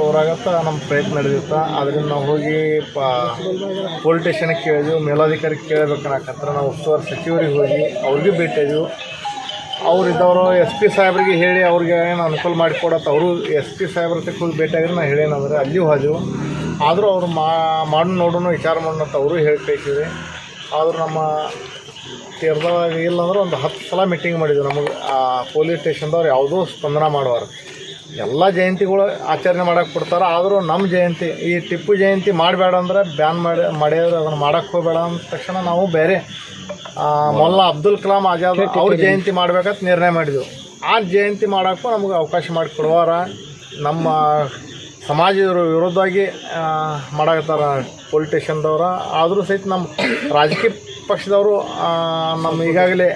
ಅವ್ರಾಗತ್ತ ನಮ್ಮ ಪ್ರಯತ್ನ ನಡೆದಿತ್ತ. ಅದರಿಂದ ನಾವು ಹೋಗಿ ಪ ಪೊಲೀಸ್ ಸ್ಟೇಷನ್ಗೆ ಕೇಳಿದ್ವಿ. ಮೇಲಾಧಿಕಾರಿಗೆ ಕೇಳಬೇಕನ್ನಕತ್ರ ನಾವು ಉಸ್ತುವಾರಿ ಸಚಿವರಿಗೆ ಹೋಗಿ ಅವ್ರಿಗೆ ಭೇಟಿಯಾದ್ವಿ ಅವ್ರು ಇದ್ದವರು ಎಸ್ ಪಿ ಸಾಹೇಬ್ರಿಗೆ ಹೇಳಿ ಅವ್ರಿಗೆ ಏನು ಅನುಕೂಲ ಮಾಡಿಕೊಡತ್ತ ಅವರು ಎಸ್ ಪಿ ಸಾಹೇಬ್ರ ಹತ್ರಕ್ಕೆ ಹೋಗಿ ಭೇಟಿಯಾಗಿ ನಾ ಹೇಳೇನಂದ್ರೆ ಅಲ್ಲಿಯೂ ಹೋದೆವು ಆದರೂ ಅವ್ರು ಮಾಡಿ ನೋಡೋಣ ವಿಚಾರ ಮಾಡೋಣ ಅಂತ ಅವರು ಹೇಳಿ ಆದರೂ ನಮ್ಮ ತೀರ್ದಾಗ ಇಲ್ಲಂದ್ರೆ ಒಂದು ಹತ್ತು ಸಲ ಮೀಟಿಂಗ್ ಮಾಡಿದ್ವಿ ನಮಗೆ. ಆ ಪೊಲೀಸ್ ಸ್ಟೇಷನ್ದವ್ರು ಯಾವುದೋ ಸ್ಪಂದನ ಮಾಡುವಾರ. ಎಲ್ಲ ಜಯಂತಿಗಳು ಆಚರಣೆ ಮಾಡಕ್ಕೆ ಕೊಡ್ತಾರೆ ಆದರೂ ನಮ್ಮ ಜಯಂತಿ ಈ ಟಿಪ್ಪು ಜಯಂತಿ ಮಾಡಬೇಡ ಅಂದ್ರೆ ಬ್ಯಾನ್ ಮಾಡಿ ಮಾಡ್ಯಾರ ಅದನ್ನು ಮಾಡಕ್ಕೆ ಹೋಗಬೇಡ ಅಂದ ತಕ್ಷಣ ನಾವು ಬೇರೆ ಮೊಲ್ಲ ಅಬ್ದುಲ್ ಕಲಾಂ ಆಜಾದ್ ಅವ್ರ ಜಯಂತಿ. ಮಾಡ್ಬೇಕಂತ ನಿರ್ಣಯ ಮಾಡಿದ್ವಿ. ಆ ಜಯಂತಿ ಮಾಡೋಕ್ಕೂ ನಮಗೆ ಅವಕಾಶ ಮಾಡಿಕೊಡುವಾರ ನಮ್ಮ ಸಮಾಜದ ವಿರುದ್ಧವಾಗಿ ಮಾಡಾಕತ್ತಾರ ಪೊಲೀಸ್ ಆದರೂ ಸಹಿತ ನಮ್ಮ ರಾಜಕೀಯ ಪಕ್ಷದವರು ನಮ್ಮ ಈಗಾಗಲೇ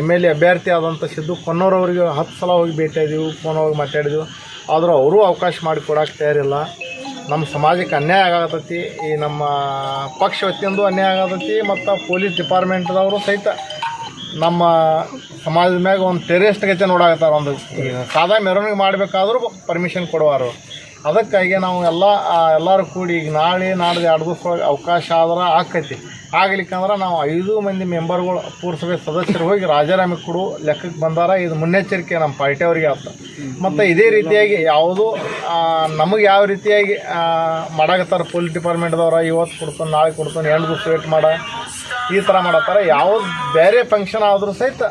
ಎಂ ಎಲ್ ಎ ಅಭ್ಯರ್ಥಿ ಆದಂಥ ಸಿದ್ದು ಕೊನ್ನೂರವರಿಗೆ ಹತ್ತು ಸಲ ಹೋಗಿ ಭೇಟಿಯಾದೆವು ಫೋನ್ ಹೋಗಿ ಮಾತಾಡಿದೆವು. ಆದರೂ ಅವರೂ ಅವಕಾಶ ಮಾಡಿಕೊಡಕ್ಕೆ ತಯಾರಿಲ್ಲ. ನಮ್ಮ ಸಮಾಜಕ್ಕೆ ಅನ್ಯಾಯ ಆಗತೈತಿ, ಈ ನಮ್ಮ ಪಕ್ಷ ವತಿಯಿಂದ ಅನ್ಯಾಯ ಆಗತೈತಿ, ಮತ್ತು ಪೊಲೀಸ್ ಡಿಪಾರ್ಟ್ಮೆಂಟ್ದವರು ಸಹಿತ ನಮ್ಮ ಸಮಾಜದ ಮ್ಯಾಗ ಒಂದು ಟೆರೆಸ್ಟ್ ಗತೆ ನೋಡಾಕತ್ತಾರ ಒಂದು. ಸಾದಾ ಮೆರವಣಿಗೆ ಮಾಡಬೇಕಾದ್ರೂ ಪರ್ಮಿಷನ್ ಕೊಡುವಾರು. ಅದಕ್ಕಾಗಿ ನಾವು ಎಲ್ಲ ಎಲ್ಲರೂ ಕೂಡಿ ಈಗ ನಾಳೆ ನಾಡ್ದು ಎರಡು ದಿವಸ ಅವಕಾಶ ಆದ್ರೆ ಆಕೈತಿ. ಆಗ್ಲಿಕ್ಕಂದ್ರೆ ನಾವು ಐದು ಮಂದಿ ಮೆಂಬರ್ಗಳು ಪುರಸಭೆ ಸದಸ್ಯರು ಹೋಗಿ ರಾಜೀನಾಮೆ ಕೊಡು ಲೆಕ್ಕಕ್ಕೆ ಬಂದಾರ. ಇದು ಮುನ್ನೆಚ್ಚರಿಕೆ ನಮ್ಮ ಪಾರ್ಟಿಯವ್ರಿಗೆ ಆತ ಮತ್ತು ಇದೇ ರೀತಿಯಾಗಿ ಯಾವುದು ನಮಗೆ ಯಾವ ರೀತಿಯಾಗಿ ಮಾಡಾಕತ್ತಾರ ಪೊಲೀಸ್ ಡಿಪಾರ್ಟ್ಮೆಂಟ್ದವ್ರ ಇವತ್ತು ಕೊಡ್ತಾನೆ ನಾಳೆ ಕೊಡ್ತಾನೆ ಎರಡು ದಿವಸ ವೇಟ್ ಮಾಡ, ಈ ಥರ ಮಾಡತ್ತಾರ. ಯಾವುದು ಬೇರೆ ಫಂಕ್ಷನ್ ಆದರೂ ಸಹಿತ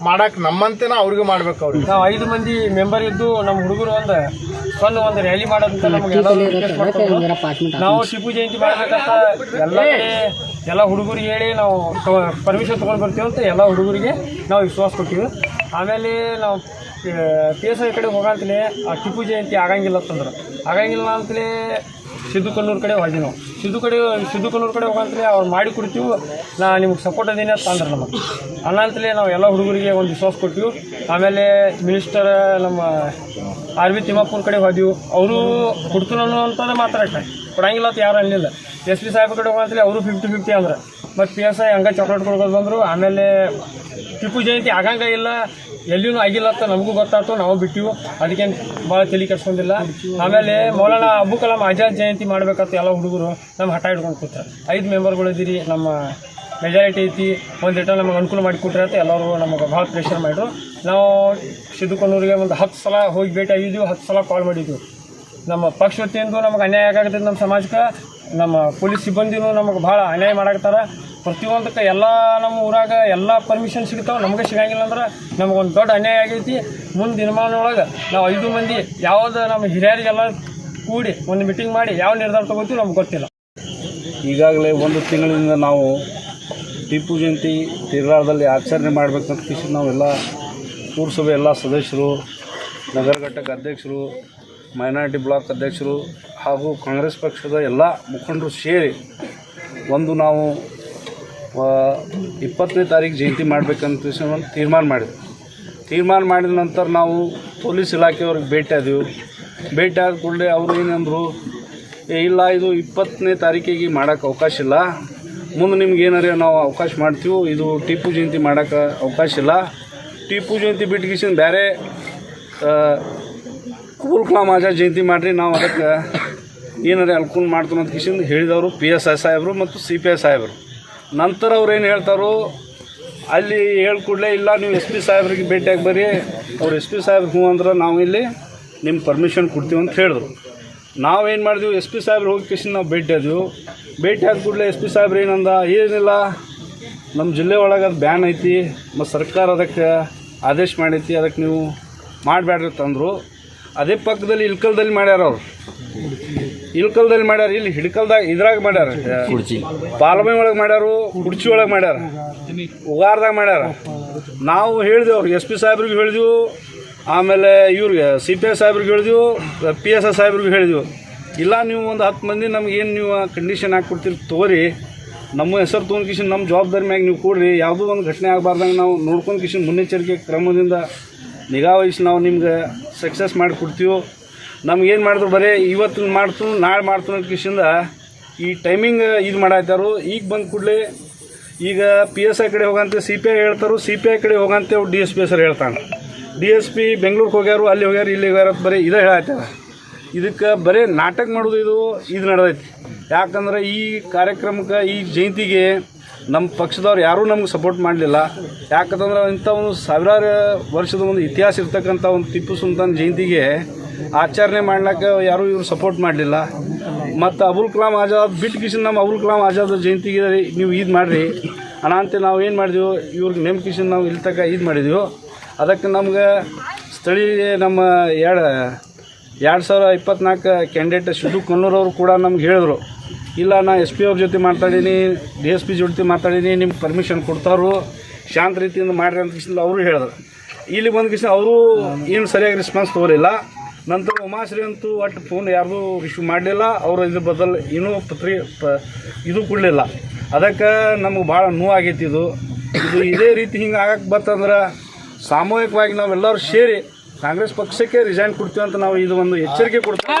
ಮಾಡಕ್ಕೆ ನಮ್ಮಂತೇನ ಅವ್ರಿಗೂ ಮಾಡ್ಬೇಕು ಅವ್ರಿಗೆ. ನಾವು ಐದು ಮಂದಿ ಮೆಂಬರ್ ಇದ್ದು ನಮ್ಮ ಹುಡುಗರು ಒಂದು ಸಣ್ಣ ಒಂದು ರ್ಯಾಲಿ ಮಾಡೋದಂತ ನಮ್ಗೆ ನಾವು ಟಿಪ್ಪು ಜಯಂತಿ ಮಾಡ್ಬೇಕಂತ ಎಲ್ಲ ಕಡೆ ಎಲ್ಲ ಹುಡುಗರಿಗೆ ಹೇಳಿ ನಾವು ಪರ್ಮಿಷನ್ ತೊಗೊಂಡು ಬರ್ತೀವಿ ಅಂತ ಎಲ್ಲ ಹುಡುಗರಿಗೆ ನಾವು ವಿಶ್ವಾಸ ಕೊಟ್ಟಿವಿ ಆಮೇಲೆ ನಾವು ಪಿ ಎಸ್ ಐ ಕಡೆ ಹೋಗಂತಲೇ ಆ ಟಿಪ್ಪು ಜಯಂತಿ ಆಗಂಗಿಲ್ಲ ಅಂತಂದ್ರೆ. ಆಗಂಗಿಲ್ಲ ಅಂತಲೇ ಸಿದ್ದು ಕನ್ನೂರು ಕಡೆ ಹೋಗಿ ನಾವು. ಸಿದ್ದು ಕಡೆ ಸಿದ್ದು ಕನ್ನೂರು ಕಡೆ ಹೋಗಂತಲೇ ಅವ್ರು ಮಾಡಿ ಕೊಡ್ತೀವಿ. ನಾ ನಿಮ್ಗೆ ಸಪೋರ್ಟ್ ಅದೀನಿ ಅಂತ ಅಂದ್ರೆ ನಮಗೆ. ಅನ್ನಂತಲೇ ನಾವು ಎಲ್ಲ ಹುಡುಗರಿಗೆ ಒಂದು ವಿಶ್ವಾಸ ಕೊಟ್ಟಿವಿ ಆಮೇಲೆ ಮಿನಿಸ್ಟರ್ ನಮ್ಮ ಆರ್ ವಿ ತಿಮ್ಮಾಪುರ ಕಡೆ ಹೋದೆವು. ಅವರು ಕೊಡ್ತೀನೋ ಅಂತಂದ್ರೆ ಮಾತ್ರ ಕೊಡಂಗಿಲ್ಲ ಅಂತ ಯಾರು ಅನ್ನಿಲ್ಲ ಎಸ್ ಪಿ ಸಾಹೇಬ್ ಕಡೆ ಹೋಗಂತಲೇ ಅವರು ಫಿಫ್ಟಿ ಫಿಫ್ಟಿ ಅಂದ್ರೆ. ಮತ್ತು ಪಿ ಎಸ್ ಐ ಹಂಗೆ ಚಾಕ್ಲೇಟ್ ಕೊಡ್ಕೊಂಡು ಬಂದರು. ಆಮೇಲೆ ಟಿಪ್ಪು ಜಯಂತಿ ಆಗಂಗ ಇಲ್ಲ. ಎಲ್ಲಿಯೂ ಆಗಿಲ್ಲ ಅಂತ ನಮಗೂ ಗೊತ್ತಾಯ್ತು, ನಾವು ಬಿಟ್ಟಿವು. ಅದಕ್ಕೇನು ಭಾಳ ತಲೆ ಕೆಡ್ಸ್ಕೊಂಡಿಲ್ಲ. ಆಮೇಲೆ ಮೌಲಾನ ಅಬ್ಬು ಕಲಾಂ ಆಜಾದ್ ಜಯಂತಿ ಮಾಡ್ಬೇಕಂತ ಎಲ್ಲ ಹುಡುಗರು ನಮ್ಮ ಹಠ ಹಿಡ್ಕೊಂಡು ಕೂತಾರೆ. ಐದು ಮೆಂಬರ್ಗಳು ಇದ್ದೀರಿ, ನಮ್ಮ ಮೆಜಾರಿಟಿ ಐತಿ. ಒಂದಿಟ ನಮಗೆ ಅನುಕೂಲ ಮಾಡಿ ಕೊಟ್ರೆ ಅಂತ ಎಲ್ಲರೂ ನಮಗೆ ಭಾಳ ಪ್ರೆಷರ್ ಮಾಡಿದ್ರು. ನಾವು ಸಿದ್ದುಕೊನ್ನೂರಿಗೆ ಒಂದು ಹತ್ತು ಸಲ ಹೋಗಿ ಭೇಟಿ ಆಗಿದ್ದೀವಿ ಹತ್ತು ಸಲ ಕಾಲ್ ಮಾಡಿದ್ವಿ. ನಮ್ಮ ಪಕ್ಷ ವತಿಯಿಂದ ನಮಗೆ ಅನ್ಯಾಯ ಆಗತ್ತೈತೆ ನಮ್ಮ ಸಮಾಜಕ್ಕೆ ನಮ್ಮ ಪೊಲೀಸ್ ಸಿಬ್ಬಂದಿನೂ ನಮಗೆ ಭಾಳ ಅನ್ಯಾಯ ಮಾಡಾಕತ್ತಾರ. ಪ್ರತಿಯೊಂದಕ್ಕೆ ಎಲ್ಲ ನಮ್ಮ ಊರಾಗ ಎಲ್ಲ ಪರ್ಮಿಷನ್ ಸಿಗ್ತಾವೆ, ನಮಗೆ ಸಿಗಂಗಿಲ್ಲ ಅಂದ್ರೆ ನಮಗೊಂದು ದೊಡ್ಡ ಅನ್ಯಾಯ ಆಗೈತಿ. ಮುಂದೆ ದಿನಮಾನೊಳಗೆ ನಾವು ಐದು ಮಂದಿ ಯಾವುದು ನಮ್ಮ ಹಿರಿಯರಿಗೆಲ್ಲ ಕೂಡಿ ಒಂದು ಮೀಟಿಂಗ್ ಮಾಡಿ ಯಾವ ನಿರ್ಧಾರ ತಗೋತೀವಿ ನಮ್ಗೆ ಗೊತ್ತಿಲ್ಲ. ಈಗಾಗಲೇ ಒಂದು ತಿಂಗಳಿಂದ ನಾವು ಟಿಪ್ಪು ಜಯಂತಿ ತಿರುಗಾಳದಲ್ಲಿ ಆಚರಣೆ ಮಾಡಬೇಕಂತ ಕಿಸಿ ನಾವೆಲ್ಲ ಪುರಸಭೆ ಎಲ್ಲ ಸದಸ್ಯರು, ನಗರ ಘಟಕ ಅಧ್ಯಕ್ಷರು ಮೈನಾರಿಟಿ ಬ್ಲಾಕ್ ಅಧ್ಯಕ್ಷರು ಹಾಗೂ ಕಾಂಗ್ರೆಸ್ ಪಕ್ಷದ ಎಲ್ಲ ಮುಖಂಡರು ಸೇರಿ ಒಂದು ನಾವು ಇಪ್ಪತ್ತನೇ ತಾರೀಕು ಜಯಂತಿ ಮಾಡಬೇಕಂತ ಒಂದು ತೀರ್ಮಾನ ಮಾಡಿದ್ವಿ ತೀರ್ಮಾನ ಮಾಡಿದ ನಂತರ ನಾವು ಪೊಲೀಸ್ ಇಲಾಖೆಯವ್ರಿಗೆ ಭೇಟಿ ಆದೆವು. ಭೇಟಿ ಆದ ಕೂಡಲೇ ಅವರು ಏನಂದರು ಇಲ್ಲ, ಇದು ಇಪ್ಪತ್ತನೇ ತಾರೀಕಿಗೆ ಮಾಡೋಕ್ಕೆ ಅವಕಾಶ ಇಲ್ಲ. ಮುಂದೆ ನಿಮ್ಗೆ ಏನಾರ ನಾವು ಅವಕಾಶ ಮಾಡ್ತೀವಿ, ಇದು ಟಿಪ್ಪು ಜಯಂತಿ ಮಾಡೋಕ್ಕೆ ಅವಕಾಶ ಇಲ್ಲ. ಟಿಪ್ಪು ಜಯಂತಿ ಬಿಟ್ಟು ಬೇರೆ ಅಬುಲ್ ಕಲಾಂ ಆಜಾದ್ ಜಯಂತಿ ಮಾಡಿರಿ, ನಾವು ಅದಕ್ಕೆ ಏನಾರ ಅಲ್ಕೊಂಡು ಮಾಡ್ತೀವಿ ಅಂತ ಕಿಶಿಂದ ಹೇಳಿದವರು ಪಿ ಎಸ್ ಐ ಸಾಹೇಬರು ಮತ್ತು ಸಿ ಪಿ ಎಸ್ ಸಾಹೇಬರು. ನಂತರ ಅವ್ರು ಏನು ಹೇಳ್ತಾರೋ, ಅಲ್ಲಿ ಹೇಳ್ಕೊಡ್ಲೇ ಕೂಡಲೇ, ಇಲ್ಲ, ನೀವು ಎಸ್ ಪಿ ಸಾಹೇಬ್ರಿಗೆ ಭೇಟಿಯಾಗಿ ಬರ್ರಿ. ಅವ್ರು ಎಸ್ ಪಿ ಸಾಹೇಬ್ರು ಹ್ಞೂ ಅಂದ್ರೆ ನಾವು ಇಲ್ಲಿ ನಿಮ್ಮ ಪರ್ಮಿಷನ್ ಕೊಡ್ತೀವಿ ಅಂತ ಹೇಳಿದ್ರು. ನಾವೇನು ಮಾಡಿದ್ವಿ, ಎಸ್ ಪಿ ಸಾಹೇಬ್ರು ಹೋಗಿ ಕಿಶನ್ ನಾವು ಭೇಟಿ ಆದ್ವಿ. ಭೇಟಿ ಆದ ಕೂಡಲೇ ಎಸ್ ಪಿ ಸಾಹೇಬ್ರು ಏನಂದ, ಏನಿಲ್ಲ ನಮ್ಮ ಜಿಲ್ಲೆ ಒಳಗೆ ಅದು ಬ್ಯಾನ್ ಐತಿ, ಮತ್ತು ಸರ್ಕಾರ ಅದಕ್ಕೆ ಆದೇಶ ಮಾಡೈತಿ ಅದಕ್ಕೆ ನೀವು ಮಾಡಬೇಡ್ರಿ ತಂದರು. ಅದೇ ಪಕ್ಕದಲ್ಲಿ ಇಲ್ಕಲ್ದಲ್ಲಿ ಮಾಡ್ಯಾರ ಅವ್ರು. ಇಲ್ಕಲ್ದಲ್ಲಿ ಮಾಡ್ಯಾರ ಇಲ್ಲಿ ಹಿಡ್ಕಲ್ದಾಗ ಇದ್ರಾಗ ಮಾಡ್ಯಾರ. ಪಾಲ್ಮೆ ಒಳಗೆ ಮಾಡ್ಯಾರು ಕುಡ್ಚಿ ಒಳಗೆ ಮಾಡ್ಯಾರ. ಉಗಾರದಾಗ ಮಾಡ್ಯಾರ. ನಾವು ಹೇಳಿದೆವು ಅವ್ರಿಗೆ ಎಸ್ ಪಿ ಸಾಹೇಬ್ರಿಗೆ ಹೇಳಿದೆವು ಆಮೇಲೆ ಇವ್ರಿಗೆ ಸಿ ಪಿ ಎಸ್ ಸಾಹೇಬ್ರಿಗೆ ಹೇಳಿದೆವು ಪಿ ಎಸ್ ಎಸ್ ಸಾಹೇಬ್ರಿಗೆ ಹೇಳಿದೆವು. ಇಲ್ಲ ನೀವು ಒಂದು ಹತ್ತು ಮಂದಿ ನಮ್ಗೆ ಏನು ನೀವು ಕಂಡೀಷನ್ ಹಾಕ್ಕೊಡ್ತೀರಿ ತಗೋರಿ. ನಮ್ಮ ಹೆಸರು ತೊಗೊಂಡು ಕಿಶನ್ ನಮ್ಮ ಜವಾಬ್ದಾರಿ ಮ್ಯಾಗ ನೀವು ಕೊಡ್ರಿ. ಯಾವುದೋ ಒಂದು ಘಟನೆ ಆಗಬಾರ್ದಂಗೆ ನಾವು ನೋಡ್ಕೊಂಡು ಕಿಶನ್ ಮುನ್ನೆಚ್ಚರಿಕೆ ಕ್ರಮದಿಂದ ನಿಗಾ ವಹಿಸಿ ನಾವು ನಿಮ್ಗೆ ಸಕ್ಸಸ್ ಮಾಡಿ ಕೊಡ್ತೀವಿ ನಮ್ಗೆ ಏನು ಮಾಡಿದ್ರು, ಬರೀ ಇವತ್ತು ಮಾಡ್ತು, ನಾಳೆ ಮಾಡ್ತು ಅನ್ನೋ ಈ ಟೈಮಿಂಗ್ ಇದು ಮಾಡಾಯ್ತಾರು. ಈಗ ಬಂದ ಕೂಡಲೇ ಈಗ ಪಿ ಎಸ್ ಐ ಕಡೆ ಹೋಗಂತೆ ಸಿ ಪಿ ಐ ಹೇಳ್ತಾರು. ಸಿ ಪಿ ಐ ಕಡೆ ಹೋಗಂತೆ ಅವ್ರು ಡಿ ಎಸ್ ಪಿ ಸರ್ ಹೇಳ್ತಾನೆ. ಡಿ ಎಸ್ ಪಿ ಬೆಂಗ್ಳೂರಿಗೆ ಹೋಗ್ಯಾರು, ಅಲ್ಲಿ ಹೋಗ್ಯಾರು ಇಲ್ಲಿ ಹೋಗ್ಯಾರ ಬರೀ ಇದೇ ಹೇಳತ್ತಾರ ಇದಕ್ಕೆ ಬರೀ ನಾಟಕ ಮಾಡೋದು ಇದು ಇದು ನಡೆದೈತಿ. ಯಾಕಂದ್ರೆ ಈ ಕಾರ್ಯಕ್ರಮಕ್ಕೆ, ಈ ಜಯಂತಿಗೆ ನಮ್ಮ ಪಕ್ಷದವ್ರು ಯಾರೂ ನಮ್ಗೆ ಸಪೋರ್ಟ್ ಮಾಡಲಿಲ್ಲ. ಯಾಕಂತಂದ್ರೆ ಇಂಥ ಒಂದು ಸಾವಿರಾರು ವರ್ಷದ ಒಂದು ಇತಿಹಾಸ ಇರ್ತಕ್ಕಂಥ ಒಂದು ಟಿಪ್ಪು ಸುಲ್ತಾನ್ ಜಯಂತಿಗೆ ಆಚರಣೆ ಮಾಡ್ಲಿಕ್ಕೆ ಯಾರೂ ಇವರು ಸಪೋರ್ಟ್ ಮಾಡಲಿಲ್ಲ. ಮತ್ತು ಅಬುಲ್ ಕಲಾಂ ಆಜಾದ್ ಬಿಟ್ಟು ಕಿಶನ್ ನಮ್ಮ ಅಬುಲ್ ಕಲಾಂ ಆಜಾದ್ ಜಯಂತಿಗೆ ನೀವು ಇದು ಮಾಡಿರಿ. ಅಂತ ನಾವು ಏನು ಮಾಡಿದೆವು, ಇವ್ರಿಗೆ ನೇಮಕಿಶನ್ ನಾವು ಇಲ್ಲಿ ತನಕ ಇದು ಮಾಡಿದೆವು. ಅದಕ್ಕೆ ನಮ್ಗೆ ಸ್ಥಳೀಯ ನಮ್ಮ ಎರಡು ಎರಡು ಸಾವಿರ ಇಪ್ಪತ್ನಾಲ್ಕು ಕ್ಯಾಂಡಿಡೇಟ್ ಸಿದ್ದು ಕನ್ನೂರವರು ಕೂಡ ನಮ್ಗೆ ಹೇಳಿದ್ರು. ಇಲ್ಲ, ನಾ ಎಸ್ ಪಿ ಅವ್ರ ಜೊತೆ ಮಾತಾಡೀನಿ ಡಿ ಎಸ್ ಪಿ ಜೊತೆ ಮಾತಾಡೀನಿ ನಿಮ್ಗೆ ಪರ್ಮಿಷನ್ ಕೊಡ್ತಾರು ಶಾಂತ ರೀತಿಯಿಂದ ಮಾಡ್ರಿ ಅಂತ ಕಿಶನ್ ಅವರು ಹೇಳಿದ್ರು. ಇಲ್ಲಿ ಬಂದ ಕಿಶನ್ ಅವರು ಏನು ಸರಿಯಾಗಿ ರೆಸ್ಪಾನ್ಸ್ ತಗೋಲಿಲ್ಲ ನಂತರ ಉಮಾಶ್ರೀ ಅಂತೂ ಒಟ್ಟು ಫೋನ್ ಯಾರ್ದು ಇಶ್ಯೂ ಮಾಡಲಿಲ್ಲ. ಅವರು ಇದ್ರ ಬದಲು ಏನೂ ಪತ್ರಿ ಪ ಇದು ಕೊಡಲಿಲ್ಲ. ಅದಕ್ಕೆ ನಮಗೆ ಭಾಳ ನೋವಾಗೈತಿ ಇದು. ಇದು ಇದೇ ರೀತಿ ಹಿಂಗೆ ಆಗಕ್ಕೆ ಬರ್ತಂದ್ರೆ ಸಾಮೂಹಿಕವಾಗಿ ನಾವೆಲ್ಲರೂ ಸೇರಿ ಕಾಂಗ್ರೆಸ್ ಪಕ್ಷಕ್ಕೆ ರಿಸೈನ್ ಕೊಡ್ತೀವಿ ಅಂತ ನಾವು ಇದು ಒಂದು ಎಚ್ಚರಿಕೆ ಕೊಡ್ತೀವಿ.